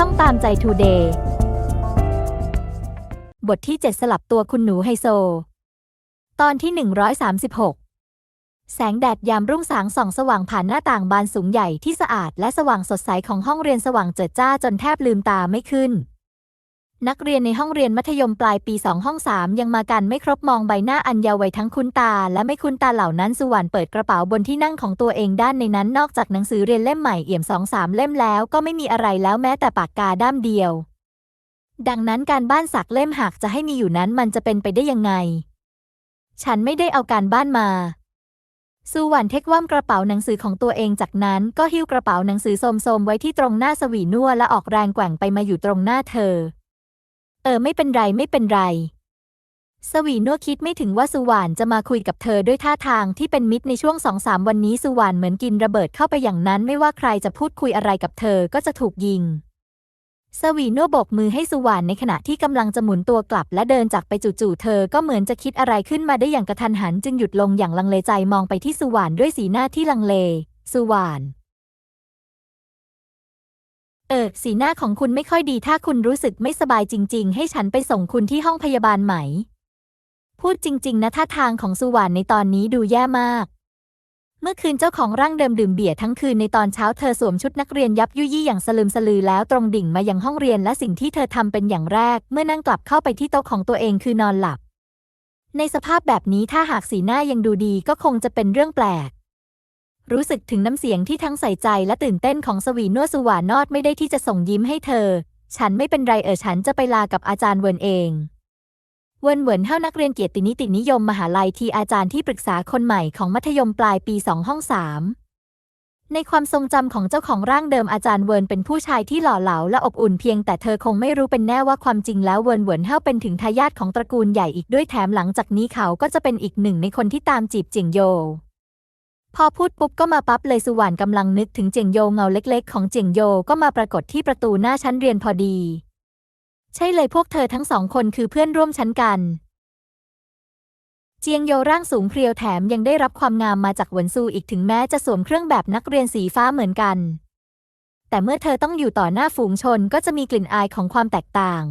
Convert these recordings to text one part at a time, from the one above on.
ช่องตามใจทูเดย์บทที่ 7 สลับตัวคุณหนูไฮโซ ตอนที่ 136 แสงแดดยามรุ่งสางส่องสว่างผ่านหน้าต่างบานสูงใหญ่ที่สะอาดและสว่างสดใสของห้องเรียนสว่างเจิดจ้าจนแทบลืมตาไม่ขึ้น นักเรียนในห้องเรียนมัธยมปลายปีสองห้องสามยังมากันไม่ครบมองใบหน้าอันยาวไวยทั้งคุ้นตา และไม่คุ้นตาเหล่านั้นสุวรรณเปิดกระเป๋าบนที่นั่งของตัวเองด้านในนั้นนอกจากหนังสือเรียนเล่มใหม่เอี่ยมสองสามเล่มแล้วก็ไม่มีอะไรแล้วแม้แต่ปากกาด้ามเดียว ดังนั้นการบ้านสักเล่มหากจะให้มีอยู่นั้นมันจะเป็นไปได้ยังไง ฉันไม่ได้เอาการบ้านมาสุวรรณเทคว่ำกระเป๋าหนังสือของตัวเองจากนั้นก็หิ้วกระเป๋าหนังสือโสมๆไว้ที่ตรงหน้าสวีนัวและออกแรงแกว่งไปมาอยู่ตรงหน้าเธอ เออไม่เป็นไรไม่เป็นไร สวีนัวคิดไม่ถึงว่าสุวรรณจะมาคุยกับเธอด้วยท่าทางที่เป็นมิตรในช่วงสองสามวันนี้สุวรรณเหมือนกินระเบิดเข้าไปอย่างนั้น ไม่ว่าใครจะพูดคุยอะไรกับเธอก็จะถูกยิง สวีนัวโบกมือให้สุวรรณในขณะที่กำลังจะหมุนตัวกลับและเดินจากไปจู่ๆเธอก็เหมือนจะคิดอะไรขึ้นมาได้อย่างกระทันหัน จึงหยุดลงอย่างลังเลใจมองไปที่สุวรรณด้วยสีหน้าที่ลังเล สุวรรณ เออสีหน้าของคุณไม่ค่อยดีถ้าคุณรู้สึกไม่สบายจริง ๆ ให้ฉันไปส่งคุณที่ห้องพยาบาลไหม พูดจริง ๆ นะท่าทางของสุวรรณในตอนนี้ดูแย่มาก เมื่อคืนเจ้าของร่างเดิมดื่มเบียร์ทั้งคืนในตอนเช้าเธอสวมชุดนักเรียนยับยุยี่อย่างสลืมสลือแล้วตรงดิ่งมายังห้องเรียนและสิ่งที่เธอทำเป็นอย่างแรก เมื่อนั่งกลับเข้าไปที่โต๊ะของตัวเองคือนอนหลับ ในสภาพแบบนี้ถ้าหากสีหน้ายังดูดีก็คงจะเป็นเรื่องแปลก รู้สึกถึงน้ำเสียงที่ทั้งใส่ใจและตื่นเต้นของสวีนัวสุวานอดไม่ได้ที่จะส่งยิ้มให้เธอ ฉันไม่เป็นไรเออฉันจะไปลากับอาจารย์เวินเอง เวินเหวินเฮานักเรียนเกียรตินิตินิยมมหาลัยที่อาจารย์ที่ปรึกษาคนใหม่ของมัธยมปลายปีสองห้องสามในความทรงจำของเจ้าของร่างเดิมอาจารย์เวินเป็นผู้ชายที่หล่อเหลาและอบอุ่นเพียงแต่เธอคงไม่รู้เป็นแน่ว่าความจริงแล้วเวินเหวินเฮาเป็นถึงทายาทของตระกูลใหญ่อีกด้วยแถมหลังจากนี้เขาก็จะเป็นอีกหนึ่งในคนที่ตามจีบจียงโย พอพูดปุ๊บก็มาปั๊บเลยสุวรรณกำลังนึกถึงเจียงโยเงาเล็กๆ ของเจียงโยก็มาปรากฏที่ประตูหน้าชั้นเรียนพอดี ใช่เลยพวกเธอทั้งสองคนคือเพื่อนร่วมชั้นกัน เจียงโยร่างสูงเพรียวแถมยังได้รับความงามมาจากหวนซูอีกถึงแม้จะสวมเครื่องแบบนักเรียนสีฟ้าเหมือนกัน แต่เมื่อเธอต้องอยู่ต่อหน้าฝูงชนก็จะมีกลิ่นอายของความแตกต่าง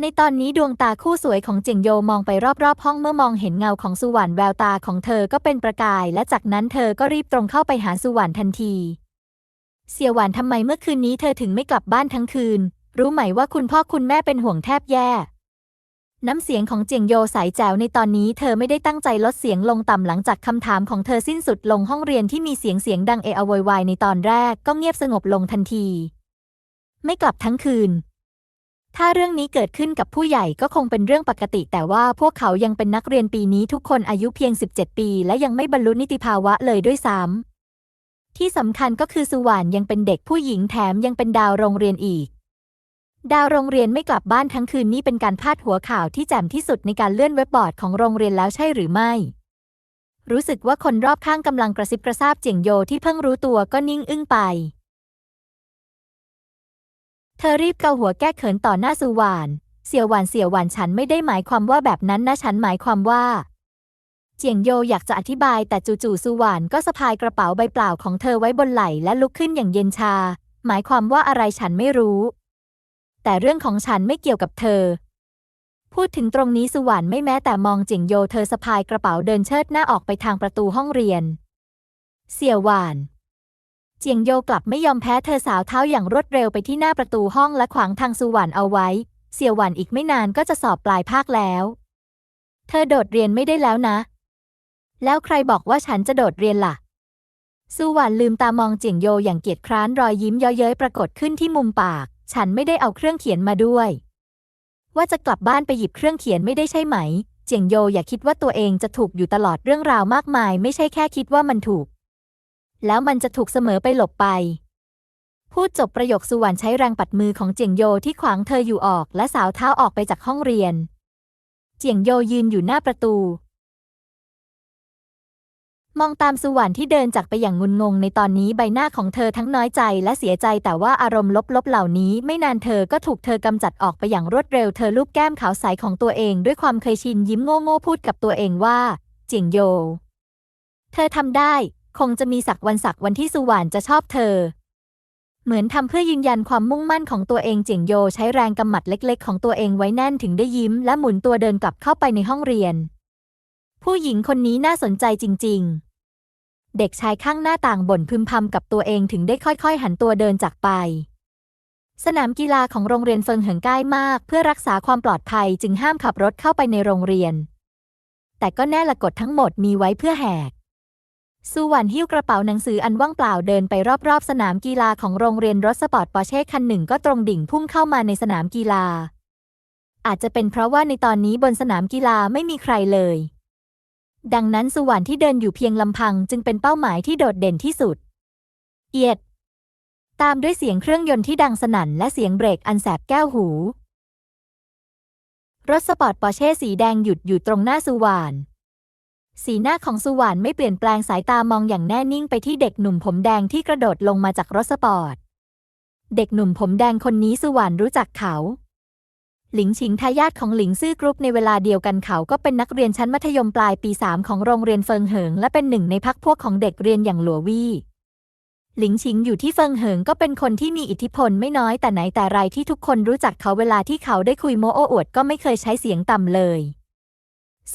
ในตอนนี้ดวงตาคู่สวยของเจียงโยมองไปรอบๆ ห้องเมื่อมองเห็นเงาของสุวรรณแววตาของเธอก็เป็นประกาย และจากนั้นเธอก็รีบตรงเข้าไปหาสุวรรณทันที เสี่ยวหวานทำไมเมื่อคืนนี้เธอถึงไม่กลับบ้านทั้งคืน รู้ไหมว่าคุณพ่อคุณแม่เป็นห่วงแทบแย่ น้ำเสียงของเจียงโยใสแจ๋วในตอนนี้เธอไม่ได้ตั้งใจลดเสียงลงต่ำหลังจากคำถามของเธอสิ้นสุดลงห้องเรียนที่มีเสียงเสียงดังเอะอะโวยวายในตอนแรกก็เงียบสงบลงทันที ไม่กลับทั้งคืน ถ้าเรื่องนี้เกิดขึ้นกับผู้ใหญ่ก็คงเป็นเรื่องปกติ แต่ว่าพวกเขายังเป็นนักเรียนปีนี้ทุกคนอายุเพียง 17 ปี และยังไม่บรรลุนิติภาวะเลยด้วยซ้ำที่สำคัญก็คือสุวรรณยังเป็นเด็กผู้หญิงแถมยังเป็นดาวโรงเรียนอีก ดาวโรงเรียนไม่กลับบ้านทั้งคืนนี่เป็นการพาดหัวข่าวที่แจ่มที่สุดในการเลื่อนเว็บบอร์ดของโรงเรียนแล้วใช่หรือไม่ รู้สึกว่าคนรอบข้างกำลังกระซิบกระซาบเจียงโยที่เพิ่งรู้ตัวก็นิ่งอึ้งไป เธอรีบเกาหัวแก้เขินต่อหน้าสุวรรณเสี่ยวหวานเสี่ยวหวานฉันไม่ได้หมายความว่าแบบนั้นนะฉันหมายความว่า เจียงโยอยากจะอธิบายแต่จู่ๆสุวรรณก็สะพายกระเป๋าใบเปล่าของเธอไว้บนไหล่และลุกขึ้นอย่างเย็นชา หมายความว่าอะไรฉันไม่รู้ แต่เรื่องของฉันไม่เกี่ยวกับเธอ พูดถึงตรงนี้สุวรรณไม่แม้แต่มองเจียงโยเธอสะพายกระเป๋าเดินเชิดหน้าออกไปทางประตูห้องเรียน เสี่ยวหวาน เจียงโยกลับไม่ยอมแพ้เธอสาวเท้าอย่างรวดเร็วไปที่หน้าประตูห้องและขวางทางสุวรรณเอาไว้ เสี่ยวหวานอีกไม่นานก็จะสอบปลายภาคแล้ว เธอโดดเรียนไม่ได้แล้วนะ แล้วใครบอกว่าฉันจะโดดเรียนล่ะสุวรรณลืมตามองเจียงโยอย่างเกียจคร้านรอยยิ้มเย้อเย้ยปรากฏขึ้นที่มุมปาก ฉันไม่ได้เอาเครื่องเขียนมาด้วย ว่าจะกลับบ้านไปหยิบเครื่องเขียนไม่ได้ใช่ไหม เจียงโยอย่าคิดว่าตัวเองจะถูกอยู่ตลอดเรื่องราวมากมาย ไม่ใช่แค่คิดว่ามันถูก แล้วมันจะถูกเสมอไปหลบไป พูดจบประโยคสุวรรณใช้แรงปัดมือของเจียงโยที่ขวางเธออยู่ออกและสาวเท้าออกไปจากห้องเรียน เจียงโยยืนอยู่หน้าประตู มองตามสุวรรณที่เดินจากไปอย่างงุนงงในตอนนี้ใบหน้าของเธอทั้งน้อยใจและเสียใจแต่ว่าอารมณ์ลบๆเหล่านี้ ไม่นานเธอก็ถูกเธอกำจัดออกไปอย่างรวดเร็วเธอลูบแก้มขาวใสของตัวเองด้วยความเคยชินยิ้มโง่ๆพูดกับตัวเองว่า เจียงโย เธอทำได้ คงจะมีสักวันสักวันที่สุวรรณจะชอบเธอ เหมือนทำเพื่อยืนยันความมุ่งมั่นของตัวเองเจียงโยใช้แรงกำหมัดเล็ก ๆ ของตัวเองไว้แน่นถึงได้ยิ้ม และหมุนตัวเดินกลับเข้าไปในห้องเรียน ผู้หญิงคนนี้น่าสนใจจริง ๆ เด็กชายข้างหน้าต่างบ่นพึมพำกับตัวเองถึงได้ค่อย ๆ หันตัวเดินจากไปสนามกีฬาของโรงเรียนเฟิงเหิงใกล้มาก เพื่อรักษาความปลอดภัยจึงห้ามขับรถเข้าไปในโรงเรียน แต่ก็แน่ละกฎทั้งหมดมีไว้เพื่อแหก สุวรรณหิ้วกระเป๋าหนังสืออันว่างเปล่าเดินไปรอบๆ สนามกีฬาของโรงเรียนรถสปอร์ตปอร์เช่คันหนึ่งก็ตรงดิ่งพุ่งเข้ามาในสนามกีฬา อาจจะเป็นเพราะว่าในตอนนี้บนสนามกีฬาไม่มีใครเลย ดังนั้นสุวรรณที่เดินอยู่เพียงลำพังจึงเป็นเป้าหมายที่โดดเด่นที่สุด เอียด ตามด้วยเสียงเครื่องยนต์ที่ดังสนั่นและเสียงเบรกอันแสบแก้วหู รถสปอร์ตปอร์เช่สีแดงหยุดอยู่ตรงหน้าสุวรรณ สีหน้าของสุวรรณไม่เปลี่ยนแปลงสายตามองอย่างแน่นิ่งไปที่เด็กหนุ่มผมแดงที่กระโดดลงมาจากรถสปอร์ต เด็กหนุ่มผมแดงคนนี้สุวรรณรู้จักเขา หลิงชิงทายาทของหลิงซื่อกรุ๊ปในเวลาเดียวกันเขาก็เป็นนักเรียนชั้นมัธยมปลายปี3ของโรงเรียนเฟิงเหิง และเป็นหนึ่งในพักพวกของเด็กเรียนอย่างหลัววี่หลิงชิงอยู่ที่เฟิงเหิงก็เป็นคนที่มีอิทธิพลไม่น้อยแต่ไหนแต่ไรที่ทุกคนรู้จักเขาเวลาที่เขาได้คุยโมโอ้อวดก็ไม่เคยใช้เสียงต่ำเลย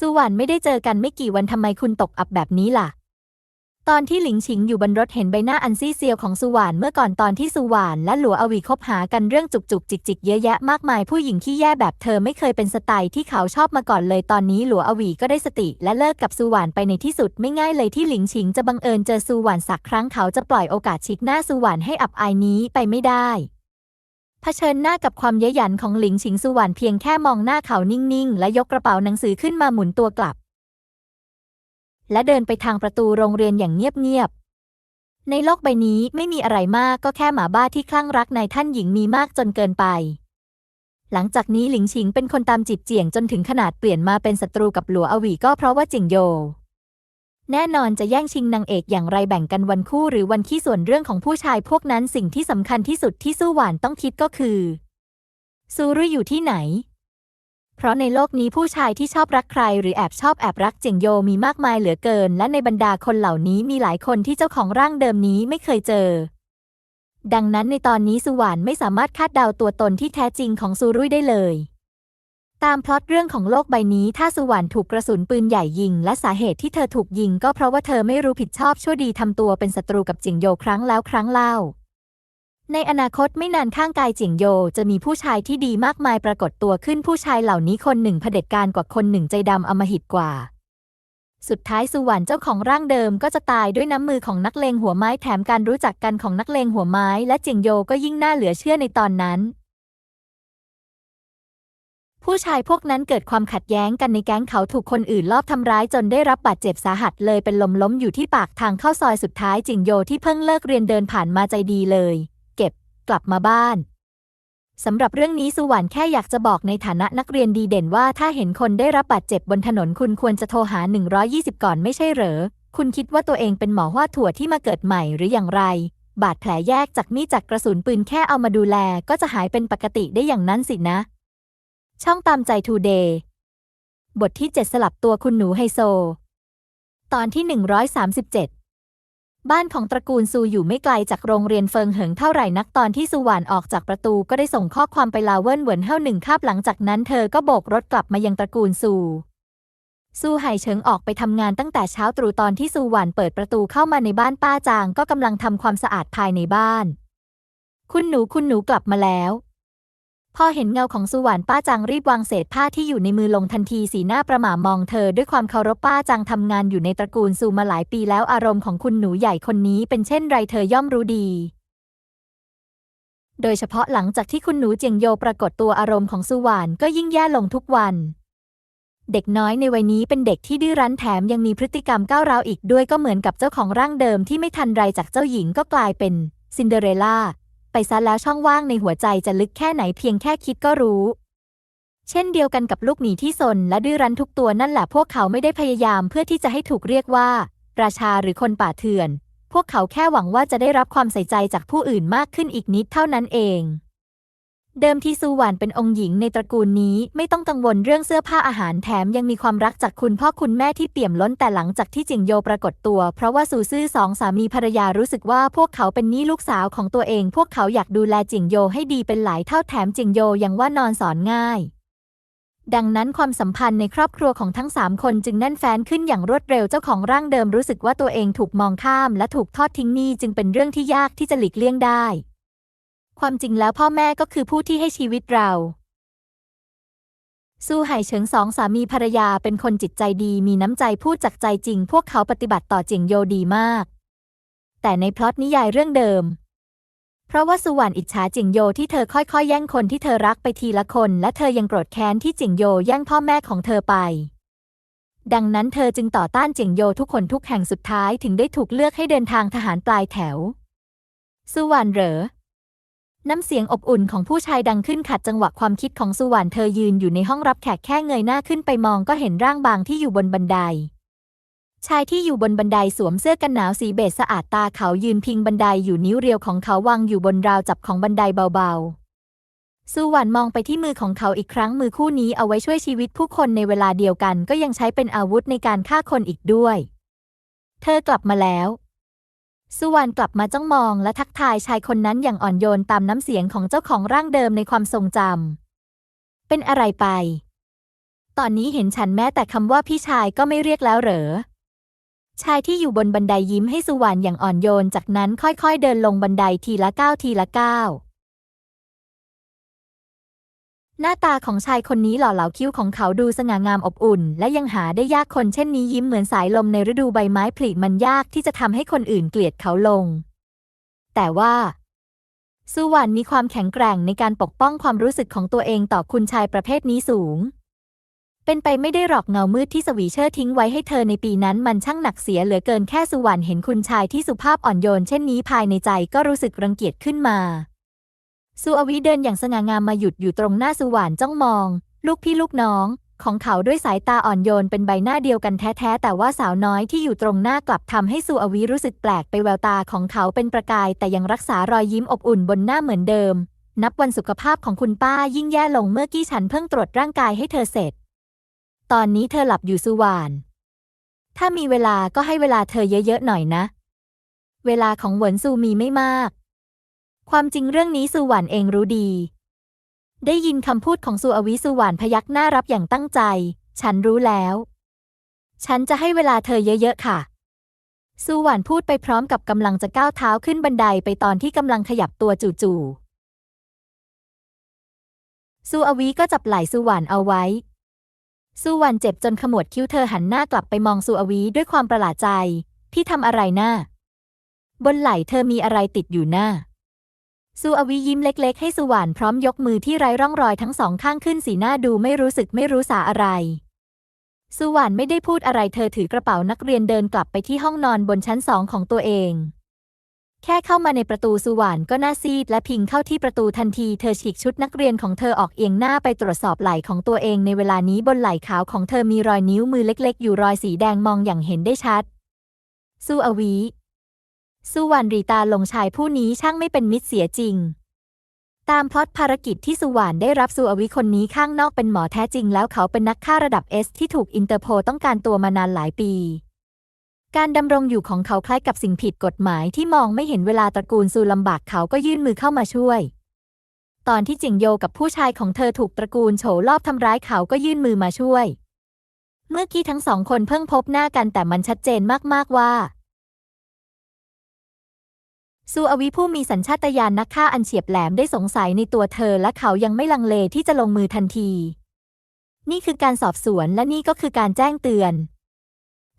สุวรรณไม่ได้เจอกันไม่กี่วันทำไมคุณตกอับแบบนี้ล่ะ ตอนที่หลิงชิงอยู่บนรถเห็นใบหน้าอันซี่เซียวของสุวรรณเมื่อก่อนตอนที่สุวรรณและหลัวอวีคบหากันเรื่องจุกจุกจิกจิกเยอะแยะมากมายผู้หญิงที่แย่แบบเธอไม่เคยเป็นสไตล์ที่เขาชอบมาก่อนเลยตอนนี้หลัวอวีก็ได้สติ และเลิกกับสุวรรณไปในที่สุดไม่ง่ายเลยที่หลิงชิงจะบังเอิญเจอสุวรรณสักครั้งเขาจะปล่อยโอกาสชิกหน้าสุวรรณให้อับอายนี้ไปไม่ได้ เผชิญหน้ากับความเย้ยหยันของหลิงชิงสุวรรณเพียงแค่มองหน้าเขานิ่งๆ และยกกระเป๋าหนังสือขึ้นมาหมุนตัวกลับ และเดินไปทางประตูโรงเรียนอย่างเงียบๆ ในโลกใบนี้ไม่มีอะไรมากก็แค่หมาบ้าที่คลั่งรักในท่านหญิงมีมากจนเกินไป หลังจากนี้หลิงชิงเป็นคนตามจีบเจียงจนถึงขนาดเปลี่ยนมาเป็นศัตรูกับหลัวอวีก็เพราะว่าจิงโย แน่นอนจะแย่งชิงนางเอกอย่างไรแบ่งกันวันคู่หรือวันขี้ส่วนเรื่องของผู้ชายพวกนั้นสิ่งที่สำคัญที่สุดที่สู้หวานต้องคิดก็คือซูรุอยู่ที่ไหน เพราะในโลกนี้ผู้ชายที่ชอบรักใคร หรือแอบชอบแอบรักเจียงโยมีมากมายเหลือเกิน และในบรรดาคนเหล่านี้มีหลายคนที่เจ้าของร่างเดิมนี้ไม่เคยเจอ ดังนั้นในตอนนี้สุวรรณไม่สามารถคาดเดาตัวตนที่แท้จริงของซูรุ่ยได้เลย ตามพล็อตเรื่องของโลกใบนี้ถ้าสุวรรณถูกกระสุนปืนใหญ่ยิง และสาเหตุที่เธอถูกยิงก็เพราะว่าเธอไม่รู้ผิดชอบชั่วดีทำตัวเป็นศัตรูกับจิงโยครั้งแล้วครั้งเล่า ในอนาคตไม่นานข้างกายจิงโยจะมีผู้ชายที่ดีมากมายปรากฏตัวขึ้นผู้ชายเหล่านี้คนหนึ่งเผด็จการกว่าคนหนึ่งใจดำอมหิตกว่า สุดท้ายสุวรรณเจ้าของร่างเดิมก็จะตายด้วยน้ำมือของนักเลงหัวไม้แถมการรู้จักกันของนักเลงหัวไม้ และจิงโยก็ยิ่งน่าเหลือเชื่อในตอนนั้น ผู้ชายพวกนั้นเกิดความขัดแย้งกันในแก๊งเขาถูกคนอื่นลอบทำร้ายจนได้รับบาดเจ็บสาหัสเลยเป็นลมล้มอยู่ที่ปากทางเข้าซอยสุดท้ายจิงโยที่เพิ่งเลิกเรียนเดินผ่านมาใจดีเลย เก็บกลับมาบ้านสำหรับเรื่องนี้สุวรรณแค่อยากจะบอกในฐานะนักเรียนดีเด่นว่าถ้าเห็นคนได้รับบาดเจ็บบนถนนคุณควรจะโทรหา 120 ก่อนไม่ใช่เหรอ คุณคิดว่าตัวเองเป็นหมอว่าถั่วที่มาเกิดใหม่หรืออย่างไร บาดแผลแยกจากมีดจากกระสุนปืนแค่เอามาดูแล ก็จะหายเป็นปกติได้อย่างนั้นสินะ ช่องตามใจทูเดย์บทที่ 7 สลับตัวคุณหนูไฮโซ ตอนที่ 137 บ้านของตระกูลซูอยู่ไม่ไกลจากโรงเรียนเฟิงเหิงเท่าไหร่นักตอนที่ซูหวานออกจากประตูก็ได้ส่งข้อความไปลาเวินเหวินเฮ่าหนึ่งคาบหลังจากนั้นเธอก็โบกรถกลับมายังตระกูลซูซูไห่เฉิงออกไปทำงานตั้งแต่เช้าตรู่ตอนที่ซูหวานเปิดประตูเข้ามาในบ้านป้าจางก็กำลังทำความสะอาดภายในบ้าน คุณหนูคุณหนูกลับมาแล้ว พอเห็นเงาของสุวรรณป้าจางรีบวางเศษผ้าที่อยู่ในมือลงทันทีสีหน้าประหม่ามองเธอด้วยความเคารพป้าจางทำงานอยู่ในตระกูลซูมาหลายปีแล้วอารมณ์ของคุณหนูใหญ่คนนี้เป็นเช่นไรเธอย่อมรู้ดี โดยเฉพาะหลังจากที่คุณหนูเจียงโยปรากฏตัวอารมณ์ของสุวรรณก็ยิ่งแย่ลงทุกวันเด็กน้อยในวัยนี้เป็นเด็กที่ดื้อรั้นแถมยังมีพฤติกรรมก้าวร้าวอีกด้วยก็เหมือนกับเจ้าของร่างเดิมที่ไม่ทันไรจากเจ้าหญิงก็กลายเป็นซินเดอเรลล่า ซะแล้วช่องว่างในหัวใจจะลึกแค่ไหนเพียงแค่คิดก็รู้ เช่นเดียวกันกับลูกหมีที่สนและดื้อรั้นทุกตัวนั่นแหละพวกเขาไม่ได้พยายามเพื่อที่จะให้ถูกเรียกว่า ราชาหรือคนป่าเถื่อน พวกเขาแค่หวังว่าจะได้รับความใส่ใจจากผู้อื่นมากขึ้นอีกนิดเท่านั้นเอง เดิมทีซูหวานเป็นองค์หญิงในตระกูลนี้ไม่ต้องกังวลเรื่องเสื้อผ้าอาหารแถมยังมีความรักจากคุณพ่อคุณแม่ที่เปี่ยมล้นแต่หลังจากที่จิงโยปรากฏตัว เพราะว่าซูซื่อสองสามีภรรยารู้สึกว่าพวกเขาเป็นนี่ลูกสาวของตัวเอง พวกเขาอยากดูแลจิงโยให้ดีเป็นหลายเท่าแถมจิงโยยังว่านอนสอนง่าย ดังนั้นความสัมพันธ์ในครอบครัวของทั้งสามคนจึงแน่นแฟ้นขึ้นอย่างรวดเร็วเจ้าของร่างเดิมรู้สึกว่าตัวเองถูกมองข้าม และถูกทอดทิ้งนี่จึงเป็นเรื่องที่ยากที่จะหลีกเลี่ยงได้ ความจริงแล้วพ่อแม่ก็คือผู้ที่ให้ชีวิตเรา สู้ไห่เฉิงสองสามีภรรยาเป็นคนจิตใจดีมีน้ำใจพูดจากใจจริง พวกเขาปฏิบัติต่อจิงโยดีมาก แต่ในพล็อตนิยายเรื่องเดิม เพราะว่าสุวรรณอิจฉาจิงโยที่เธอค่อยๆ แย่งคนที่เธอรักไปทีละคน และเธอยังโกรธแค้นที่จิงโยแย่งพ่อแม่ของเธอไปดังนั้นเธอจึงต่อต้านจิงโยทุกคนทุกแห่งสุดท้ายถึงได้ถูกเลือกให้เดินทางทหารปลายแถว สุวรรณเหรอ น้ำเสียงอบอุ่นของผู้ชายดังขึ้นขัดจังหวะความคิดของสุวรรณเธอยืนอยู่ในห้องรับแขกแค่เงยหน้าขึ้นไปมองก็เห็นร่างบางที่อยู่บนบันได ชายที่อยู่บนบันไดสวมเสื้อกันหนาวสีเบจสะอาดตาเขายืนพิงบันไดอยู่นิ้วเรียวของเขาวางอยู่บนราวจับของบันไดเบาๆสุวรรณมองไปที่มือของเขาอีกครั้งมือคู่นี้เอาไว้ช่วยชีวิตผู้คนในเวลาเดียวกัน ก็ยังใช้เป็นอาวุธในการฆ่าคนอีกด้วย เธอกลับมาแล้ว สุวรรณกลับมาจ้องมองและทักทายชายคนนั้นอย่างอ่อนโยนตามน้ำเสียงของเจ้าของร่างเดิมในความทรงจำ เป็นอะไรไป ตอนนี้เห็นฉันแม้แต่คำว่าพี่ชายก็ไม่เรียกแล้วเหรอ ชายที่อยู่บนบันไดยิ้มให้สุวรรณอย่างอ่อนโยน จากนั้นค่อยๆ เดินลงบันไดทีละก้าวทีละก้าว หน้าตาของชายคนนี้หล่อเหลาคิ้วของเขาดูสง่างามอบอุ่น และยังหาได้ยากคนเช่นนี้ยิ้มเหมือนสายลมในฤดูใบไม้ผลิมันยากที่จะทำให้คนอื่นเกลียดเขาลง แต่ว่าสุวรรณมีความแข็งแกร่งในการปกป้องความรู้สึกของตัวเองต่อคุณชายประเภทนี้สูง เป็นไปไม่ได้หรอกเงามืดที่สวีเชอร์ทิ้งไว้ให้เธอในปีนั้นมันช่างหนักเสียเหลือเกินแค่สุวรรณเห็นคุณชายที่สุภาพอ่อนโยนเช่นนี้ภายในใจก็รู้สึกรังเกียจขึ้นมา สุอวิเดินอย่างสง่างามมาหยุดอยู่ตรงหน้าสุวรรณจ้องมอง ลูกพี่ลูกน้อง ของเขาด้วยสายตาอ่อนโยนเป็นใบหน้าเดียวกันแท้ๆแต่ว่าสาวน้อยที่อยู่ตรงหน้ากลับทำให้สุอวิรู้สึกแปลกไปแววตาของเขาเป็นประกาย แต่ยังรักษารอยยิ้มอบอุ่นบนหน้าเหมือนเดิม นับวันสุขภาพของคุณป้ายิ่งแย่ลงเมื่อกี้ฉันเพิ่งตรวจร่างกายให้เธอเสร็จ ตอนนี้เธอหลับอยู่สุวรรณถ้ามีเวลาก็ให้เวลาเธอเยอะๆหน่อยนะ เวลาของหวนซูมีไม่มาก ความจริงเรื่องนี้สุวรรณเองรู้ดี ได้ยินคำพูดของสุอวิสุวรรณพยักหน้ารับอย่างตั้งใจ ฉันรู้แล้ว ฉันจะให้เวลาเธอเยอะๆค่ะ สุวรรณพูดไปพร้อมกับกำลังจะก้าวเท้าขึ้นบันไดไปตอนที่กำลังขยับตัวจู่ๆสุอวิก็จับไหล่สุวรรณเอาไว้สุวรรณเจ็บจนขมวดคิ้วเธอหันหน้ากลับไปมองสุอวีด้วยความประหลาดใจ พี่ทำอะไรหน้าบนไหล่เธอมีอะไรติดอยู่หน้า สุอวียิ้มเล็กๆ ให้สุวรรณพร้อมยกมือที่ไร้ร่องรอยทั้งสองข้างขึ้นสีหน้าดูไม่รู้สึกไม่รู้สาอะไร สุวรรณไม่ได้พูดอะไรเธอถือกระเป๋านักเรียนเดินกลับไปที่ห้องนอนบนชั้นสองของตัวเอง แค่เข้ามาในประตูสุวรรณก็หน้าซีดและพิงเข้าที่ประตูทันทีเธอฉีกชุดนักเรียนของเธอออกเอียงหน้าไปตรวจสอบไหล่ของตัวเองในเวลานี้บนไหล่ขาวของเธอมีรอยนิ้วมือเล็ก ๆ อยู่รอยสีแดงมองอย่างเห็นได้ชัดสุอวี สุวรรณรีตาลงชายผู้นี้ช่างไม่เป็นมิตรเสียจริง ตามพล็อตภารกิจที่สุวรรณได้รับสุอวิคนนี้ข้างนอกเป็นหมอแท้จริง แล้วเขาเป็นนักฆ่าระดับเอสที่ถูกอินเตอร์โพลต้องการตัวมานานหลายปี การดำรงอยู่ของเขาคล้ายกับสิ่งผิดกฎหมายที่มองไม่เห็นเวลาตระกูลซูลำบากเขาก็ยื่นมือเข้ามาช่วย ตอนที่จิงโยกับผู้ชายของเธอถูกตระกูลโฉลอบทำร้ายเขาก็ยื่นมือมาช่วย เมื่อกี้ทั้งสองคนเพิ่งพบหน้ากันแต่มันชัดเจนมากๆว่า ซูอวิผู้มีสัญชาตญาณนักฆ่าอันเฉียบแหลมได้สงสัยในตัวเธอและเขายังไม่ลังเลที่จะลงมือทันที นี่คือการสอบสวนและนี่ก็คือการแจ้งเตือน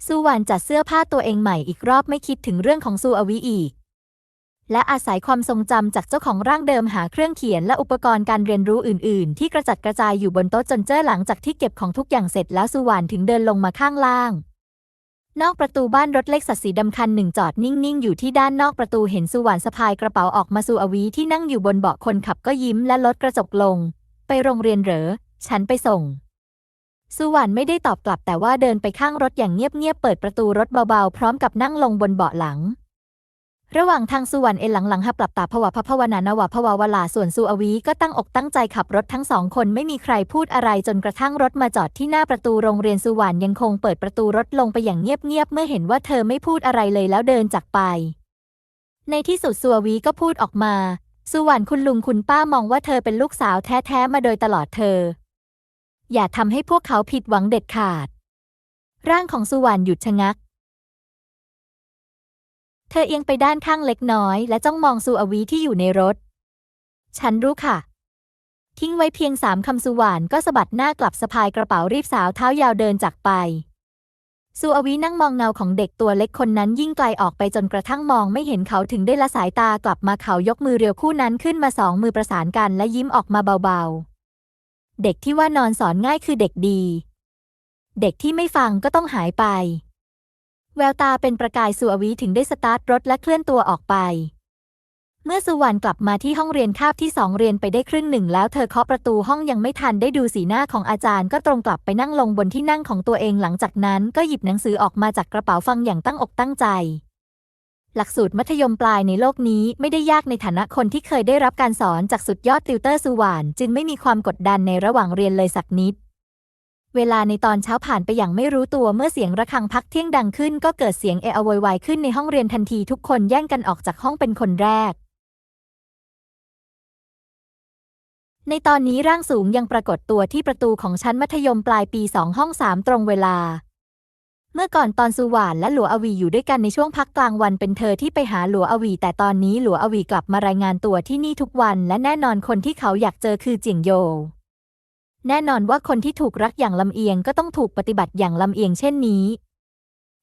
ซูหวานจัดเสื้อผ้าตัวเองใหม่อีกรอบไม่คิดถึงเรื่องของซูอวิอีก และอาศัยความทรงจำจากเจ้าของร่างเดิมหาเครื่องเขียนและอุปกรณ์การเรียนรู้อื่น ๆ ที่กระจัดกระจายอยู่บนโต๊ะจนเจ้อหลังจากที่เก็บของทุกอย่างเสร็จแล้วซูวานถึงเดินลงมาข้างล่าง นอกประตูบ้านรถเล็กสัดสีดำคันหนึ่งจอดนิ่ง ๆ อยู่ที่ด้านนอกประตูเห็นสุวรรณสะพายกระเป๋าออกมาซูอวีที่นั่งอยู่บนเบาะคนขับก็ยิ้มและลดกระจกลง ไปโรงเรียนเหรอ ฉันไปส่ง สุวรรณไม่ได้ตอบกลับแต่ว่าเดินไปข้างรถอย่างเงียบ ๆ เปิดประตูรถเบา ๆ พร้อมกับนั่งลงบนเบาะหลัง ระหว่างทางสุวรรณเอนหลังหลังหับหลับตาผวาพะพวนานวาพวาวลาส่วนสุอวีก็ตั้งอกตั้งใจขับรถทั้งสองคนไม่มีใครพูดอะไรจนกระทั่งรถมาจอดที่หน้าประตูโรงเรียนสุวรรณยังคงเปิดประตูรถลงไปอย่างเงียบๆเมื่อเห็นว่าเธอไม่พูดอะไรเลยแล้วเดินจากไป ในที่สุดสุอวีก็พูดออกมา สุวรรณคุณลุงคุณป้ามองว่าเธอเป็นลูกสาวแท้ๆมาโดยตลอดเธอ อย่าทำให้พวกเขาผิดหวังเด็ดขาด ร่างของสุวรรณหยุดชะงัก เธอเอียงไปด้านข้างเล็กน้อย และจ้องมองซูอวีที่อยู่ในรถ ฉันรู้ค่ะ ทิ้งไว้เพียงสามคำสุวรรณก็สะบัดหน้ากลับสะพายกระเป๋ารีบสาวเท้ายาวเดินจากไปซูอวีนั่งมองเงาของเด็กตัวเล็กคนนั้นยิ่งไกลออกไปจนกระทั่งมองไม่เห็นเขาถึงได้ละสายตากลับมาเขายกมือเรียวคู่นั้นขึ้นมาสองมือประสานกันและยิ้มออกมาเบาๆ เด็กที่ว่านอนสอนง่ายคือเด็กดี เด็กที่ไม่ฟังก็ต้องหายไป แววตาเป็นประกายสุอวีถึงได้สตาร์ทรถและเคลื่อนตัวออกไป เมื่อสุวรรณกลับมาที่ห้องเรียนคาบที่สองเรียนไปได้ครึ่งหนึ่งแล้วเธอเคาะประตูห้องยังไม่ทันได้ดูสีหน้าของอาจารย์ก็ตรงกลับไปนั่งลงบนที่นั่งของตัวเองหลังจากนั้นก็หยิบหนังสือออกมาจากกระเป๋าฟังอย่างตั้งอกตั้งใจ หลักสูตรมัธยมปลายในโลกนี้ไม่ได้ยากในฐานะคนที่เคยได้รับการสอนจากสุดยอดติวเตอร์สุวรรณจึงไม่มีความกดดันในระหว่างเรียนเลยสักนิด เวลาในตอนเช้าผ่านไปอย่างไม่รู้ตัวเมื่อเสียงระฆังพักเที่ยงดังขึ้นก็เกิดเสียงเอะอะโวยวายขึ้นในห้องเรียนทันทีทุกคนแย่งกันออกจากห้องเป็นคนแรก ในตอนนี้ร่างสูงยังปรากฏตัวที่ประตูของชั้นมัธยมปลายปีสองห้องสามตรงเวลา เมื่อก่อนตอนสุวรรณและหลัวอวีอยู่ด้วยกันในช่วงพักกลางวันเป็นเธอที่ไปหาหลัวอวี แต่ตอนนี้หลัวอวีกลับมารายงานตัวที่นี่ทุกวัน และแน่นอนคนที่เขาอยากเจอคือเจียงโย แน่นอนว่าคนที่ถูกรักอย่างลำเอียงก็ต้องถูกปฏิบัติอย่างลำเอียงเช่นนี้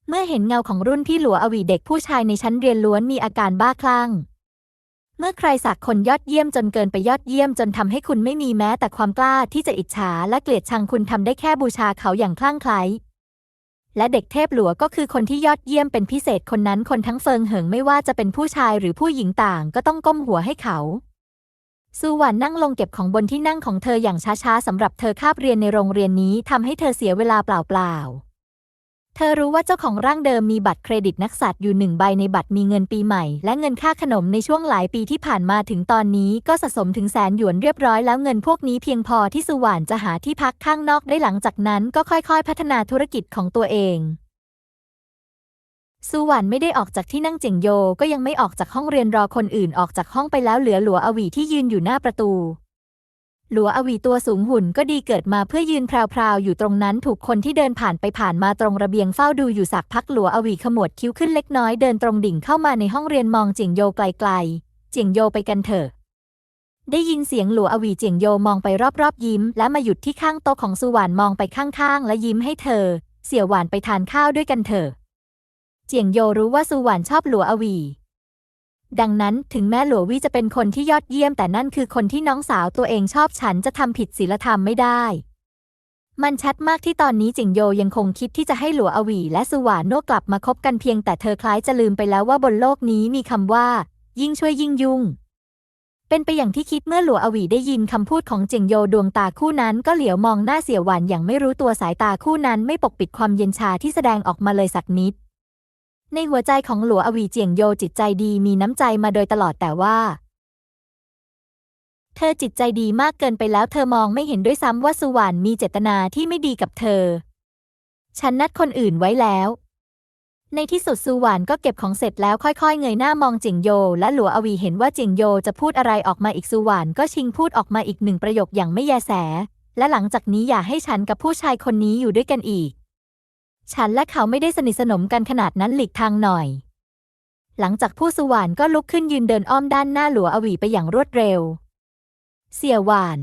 เมื่อเห็นเงาของรุ่นพี่หลัวอวีเด็กผู้ชายในชั้นเรียนล้วนมีอาการบ้าคลั่ง เมื่อใครสักคนยอดเยี่ยมจนเกินไปยอดเยี่ยมจนทำให้คุณไม่มีแม้แต่ความกล้าที่จะอิจฉาและเกลียดชังคุณทำได้แค่บูชาเขาอย่างคลั่งไคล้ และเด็กเทพหลัวก็คือคนที่ยอดเยี่ยมเป็นพิเศษคนนั้นคนทั้งเฟิงเหิงไม่ว่าจะเป็นผู้ชายหรือผู้หญิงต่าง ก็ต้องก้มหัวให้เขา ซูหวันนั่งลงเก็บของบนที่นั่งของเธออย่างช้าๆสำหรับเธอคาบเรียนในโรงเรียนนี้ทำให้เธอเสียเวลาเปล่าๆ เธอรู้ว่าเจ้าของร่างเดิมมีบัตรเครดิตนักสัตว์อยู่หนึ่งใบในบัตรมีเงินปีใหม่ และเงินค่าขนมในช่วงหลายปีที่ผ่านมาถึงตอนนี้ก็สะสมถึงแสนหยวนเรียบร้อยแล้วเงินพวกนี้เพียงพอที่สุวรรณจะหาที่พักข้างนอกได้หลังจากนั้นก็ค่อยๆ พัฒนาธุรกิจของตัวเอง สุวรรณไม่ได้ออกจากที่นั่งเจิงโยก็ยังไม่ออกจากห้องเรียนรอคนอื่นออกจากห้องไปแล้วเหลือหลัวอวีที่ยืนอยู่หน้าประตู หลัวอวีตัวสูงหุ่นก็ดีเกิดมาเพื่อยืนพราวๆอยู่ตรงนั้นถูกคนที่เดินผ่านไปผ่านมาตรงระเบียงเฝ้าดูอยู่สักพักหลัวอวีขมวดคิ้วขึ้นเล็กน้อยเดินตรงดิ่งเข้ามาในห้องเรียนมองเจียงโยไกลๆ เจียงโยไปกันเถอะได้ยินเสียงหลัวอวีเจียงโยมองไปรอบๆยิ้ม และมาหยุดที่ข้างโต๊ะของสุวรรณมองไปข้างๆ และยิ้มให้เธอ เสี่ยวหวานไปทานข้าวด้วยกันเถอะ เจียงโยรู้ว่าสุวรรณชอบหลัวอวี ดังนั้นถึงแม้หลัววีจะเป็นคนที่ยอดเยี่ยมแต่นั่นคือคนที่น้องสาวตัวเองชอบฉันจะทำผิดศีลธรรมไม่ได้ มันชัดมากที่ตอนนี้จิงโยยังคงคิดที่จะให้หลัวอวีและสุวรรณโนกลับมาคบกันเพียงแต่เธอคล้ายจะลืมไปแล้วว่าบนโลกนี้มีคำว่า ยิ่งช่วยยิ่งยุ่งเป็นไปอย่างที่คิดเมื่อหลัวอวีได้ยินคำพูดของเจิงโยดวงตาคู่นั้นก็เหลียวมองหน้าเสี่ยวหวานอย่างไม่รู้ตัวสายตาคู่นั้นไม่ปกปิดความเย็นชาที่แสดงออกมาเลยสักนิด ในหัวใจของหลัวอวีเจียงโยจิตใจดีมีน้ำใจมาโดยตลอดแต่ว่า เธอจิตใจดีมากเกินไปแล้วเธอมองไม่เห็นด้วยซ้ำว่าสุวรรณมีเจตนาที่ไม่ดีกับเธอ ฉันนัดคนอื่นไว้แล้ว ในที่สุดสุวรรณก็เก็บของเสร็จแล้วค่อยๆ เงยหน้ามองจิงโย และหลัวอวีเห็นว่าจิงโยจะพูดอะไรออกมาอีกสุวรรณก็ชิงพูดออกมาอีกหนึ่งประโยคอย่างไม่แยแส และหลังจากนี้อย่าให้ฉันกับผู้ชายคนนี้อยู่ด้วยกันอีก ฉันและเขาไม่ได้สนิทสนมกันขนาดนั้นหลีกทางหน่อย หลังจากผู้สวรรณก็ลุกขึ้นยืนเดินอ้อมด้านหน้าหลัวอวีไปอย่างรวดเร็ว เสี่ยหวาน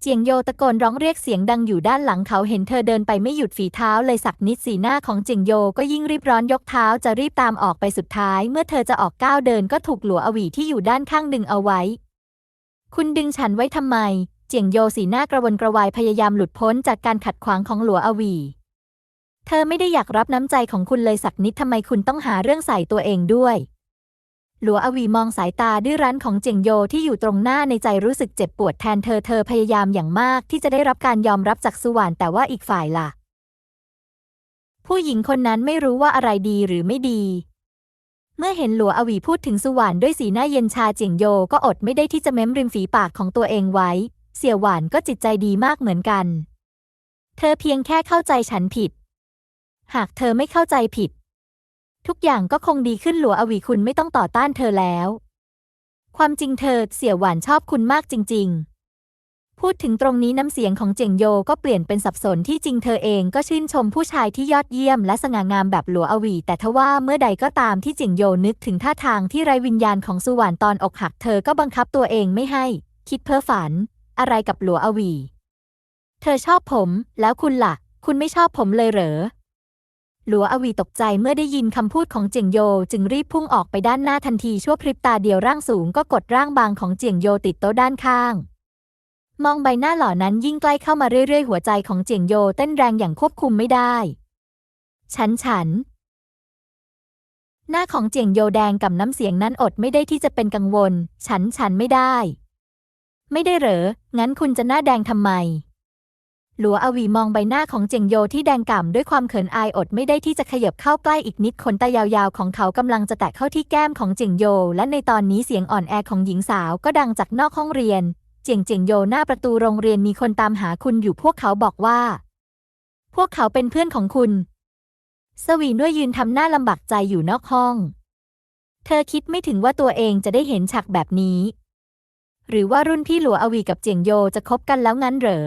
เจียงโยตะโกนร้องเรียกเสียงดังอยู่ด้านหลังเขาเห็นเธอเดินไปไม่หยุดฝีเท้าเลยสักนิดสีหน้าของเจียงโยก็ยิ่งรีบร้อนยกเท้าจะรีบตามออกไปสุดท้าย เมื่อเธอจะออกก้าวเดินก็ถูกหลัวอวีที่อยู่ด้านข้างดึงเอาไว้ คุณดึงฉันไว้ทำไม เจียงโยสีหน้ากระวนกระวายพยายามหลุดพ้นจากการขัดขวางของหลัวอวี เธอไม่ได้อยากรับน้ำใจของคุณเลยสักนิดทำไมคุณต้องหาเรื่องใส่ตัวเองด้วย หลัวอวีมองสายตาดื้อรั้นของเจียงโยที่อยู่ตรงหน้าในใจรู้สึกเจ็บปวดแทนเธอเธอพยายามอย่างมากที่จะได้รับการยอมรับจากสุวรรณแต่ว่าอีกฝ่ายล่ะ ผู้หญิงคนนั้นไม่รู้ว่าอะไรดีหรือไม่ดี เมื่อเห็นหลัวอวีพูดถึงสุหวานด้วยสีหน้าเย็นชาเจียงโยก็อดไม่ได้ที่จะเม้มริมฝีปากของตัวเองไว้ เสี่ยวหวานก็จิตใจดีมากเหมือนกัน เธอเพียงแค่เข้าใจฉันผิด หากเธอไม่เข้าใจผิด ทุกอย่างก็คงดีขึ้นหลัวอวีคุณไม่ต้องต่อต้านเธอแล้ว ความจริงเธอเสี่ยหวานชอบคุณมากจริง ๆ พูดถึงตรงนี้น้ำเสียงของเจียงโยก็เปลี่ยนเป็นสับสนที่จริงเธอเองก็ชื่นชมผู้ชายที่ยอดเยี่ยมและสง่างามแบบหลัวอวี แต่ทว่าเมื่อใดก็ตามที่เจียงโยนึกถึงท่าทางที่ไร้วิญญาณของสุวรรณตอนอกหักเธอก็บังคับตัวเองไม่ให้ คิดเพ้อฝัน อะไรกับหลัวอวี เธอชอบผม แล้วคุณล่ะ คุณไม่ชอบผมเลยเหรอ หลัวอวีตกใจเมื่อได้ยินคำพูดของเจียงโย จึงรีบพุ่งออกไปด้านหน้าทันทีชั่วพริบตาเดียวร่างสูงก็กดร่างบางของเจียงโยติดโต๊ะด้านข้าง มองใบหน้าหล่อนั้นยิ่งใกล้เข้ามาเรื่อยๆ หัวใจของเจียงโยเต้นแรงอย่างควบคุมไม่ได้ ฉันฉัน หน้าของเจียงโยแดงกับน้ำเสียงนั้นอดไม่ได้ที่จะเป็นกังวล ฉันฉันไม่ได้ ไม่ได้เหรอ งั้นคุณจะหน้าแดงทำไม หลัวอวีมองใบหน้าของเจียงโยที่แดงก่ำด้วยความเขินอายอดไม่ได้ที่จะขยับเข้าใกล้อีกนิดขนตายาวๆ ของเขากำลังจะแตะเข้าที่แก้มของเจียงโย และในตอนนี้เสียงอ่อนแอของหญิงสาวก็ดังจากนอกห้องเรียน เจียงเจียงโยหน้าประตูโรงเรียนมีคนตามหาคุณอยู่พวกเขาบอกว่า พวกเขาเป็นเพื่อนของคุณ สวีด้วยยืนทำหน้าลำบากใจอยู่นอกห้อง เธอคิดไม่ถึงว่าตัวเองจะได้เห็นฉากแบบนี้ หรือว่ารุ่นพี่หลัวอวีกับเจียงโยจะคบกันแล้วงั้นเหรอ